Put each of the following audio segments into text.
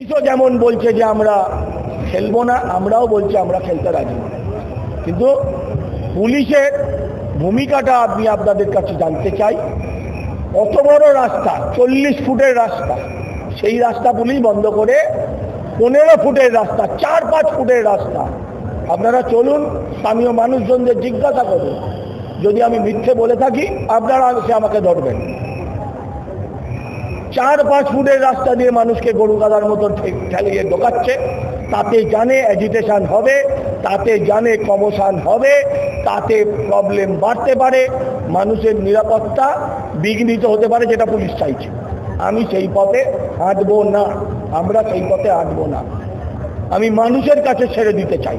যেমন বলছে যে আমরা খেলব না, আমরাও বলছি আমরা খেলতে রাজি। কিন্তু পুলিশের ভূমিকাটা আমি আপনাদের কাছে জানতে চাই। অত বড় রাস্তা, চল্লিশ ফুটের রাস্তা। সেই রাস্তা পুলিশ বন্ধ করে পনেরো ফুটের রাস্তা, চার পাঁচ ফুটের রাস্তা। আপনারা চলুন, স্থানীয় মানুষজনদের জিজ্ঞাসা করুন। যদি আমি মিথ্যে বলে থাকি, আপনারা সে আমাকে ধরবেন। চার পাঁচ ফুটের রাস্তা দিয়ে মানুষকে গরু গাদার মতো ঠেলিয়ে ঢোকাচ্ছে। তাতে জানে অ্যাজিটেশন হবে, তাতে জানে কমোশন হবে, তাতে প্রবলেম বাড়তে পারে, মানুষের নিরাপত্তা বিঘ্নিত হতে পারে যেটা পুলিশ চাইছে। আমি সেই পথে হাঁটবো না, আমরা সেই পথে হাঁটবো না। আমি মানুষের কাছে ছেড়ে দিতে চাই।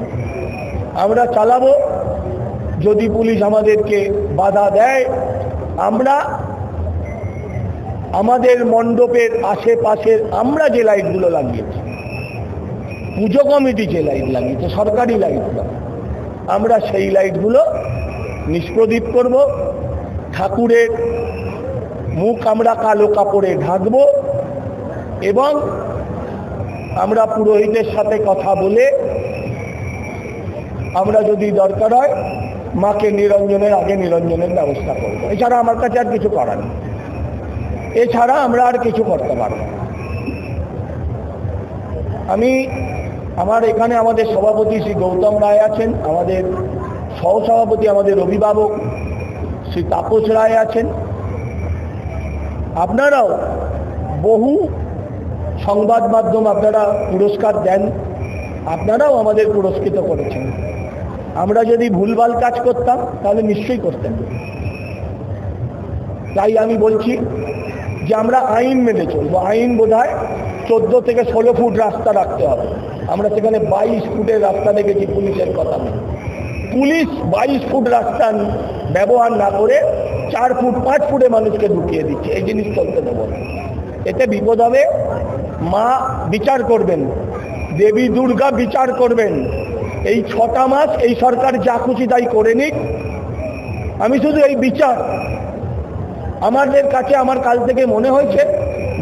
আমরা চালাবো, যদি পুলিশ আমাদেরকে বাধা দেয়, আমরা আমাদের মণ্ডপের আশেপাশের আমরা যে লাইটগুলো লাগিয়েছি, পুজো কমিটি যে লাইট লাগিয়েছে, সরকারি লাইটগুলো, আমরা সেই লাইটগুলো নিষ্প্রদীপ করব, ঠাকুরের মুখ আমরা কালো কাপড়ে ঢাকব এবং আমরা পুরোহিতের সাথে কথা বলে আমরা যদি দরকার হয়, মাকে নিরঞ্জনের আগে নিরঞ্জনের ব্যবস্থা করব। এছাড়া আমার কাছে আর কিছু করার নেই। এছাড়া আমরা আর কিছু করতে পারব আমি আমার এখানে আমাদের সভাপতি শ্রী গৌতম রায় আছেন, আমাদের সহসভাপতি আমাদের অভিভাবক শ্রী তাপস রায় আছেন। আপনারাও বহু সংবাদ মাধ্যম আপনারা পুরস্কার দেন, আপনারাও আমাদের পুরস্কৃত করেছেন। আমরা যদি ভুলভাল কাজ করতাম, তাহলে নিশ্চয়ই করতেন। তাই আমি বলছি যে আমরা আইন মেনে চলবো। আইন বোধ হয় চোদ্দ থেকে ষোলো ফুট রাস্তা রাখতে হবে। আমরা সেখানে বাইশ ফুটের রাস্তা দেখেছি, পুলিশের কথা পুলিশ বাইশ ফুট রাস্তা ব্যবহার না করে চার ফুট, পাঁচ ফুটে মানুষকে ঢুকিয়ে দিচ্ছে। এই জিনিস চলতে দেবো এতে বিপদ হবে। মা বিচার করবেন। দেবী দুর্গা বিচার করবেন। এই ছটা মাস এই সরকার যা খুশি তাই করে নিক। আমি শুধু এই বিচার আমাদের কাছে আমার কাল থেকে মনে হয়েছে,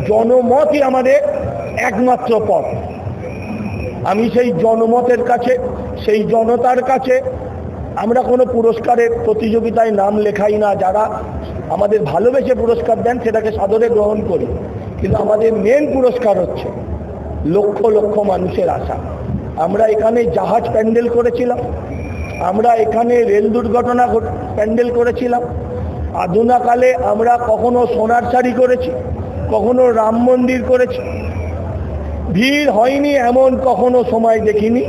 জনমতই আমাদের একমাত্র পথ। আমি সেই জনমতের কাছে, সেই জনতার কাছে আমরা কোনো পুরস্কারের প্রতিযোগিতায় নাম লেখাই না। যারা আমাদের ভালোবেসে পুরস্কার দেন, সেটাকে সাদরে গ্রহণ করি। কিন্তু আমাদের মেন পুরস্কার হচ্ছে লক্ষ লক্ষ মানুষের আশা। আমরা এখানে জাহাজ প্যান্ডেল করেছিলাম। আমরা এখানে রেল দুর্ঘটনা ঘট- প্যান্ডেল করেছিলাম। আধুনাকালে আমরা কখনো সোনার শাড়ি করেছি, কখনো রাম মন্দির করেছি। ভিড় হয়নি এমন কখনো সময় দেখিনি।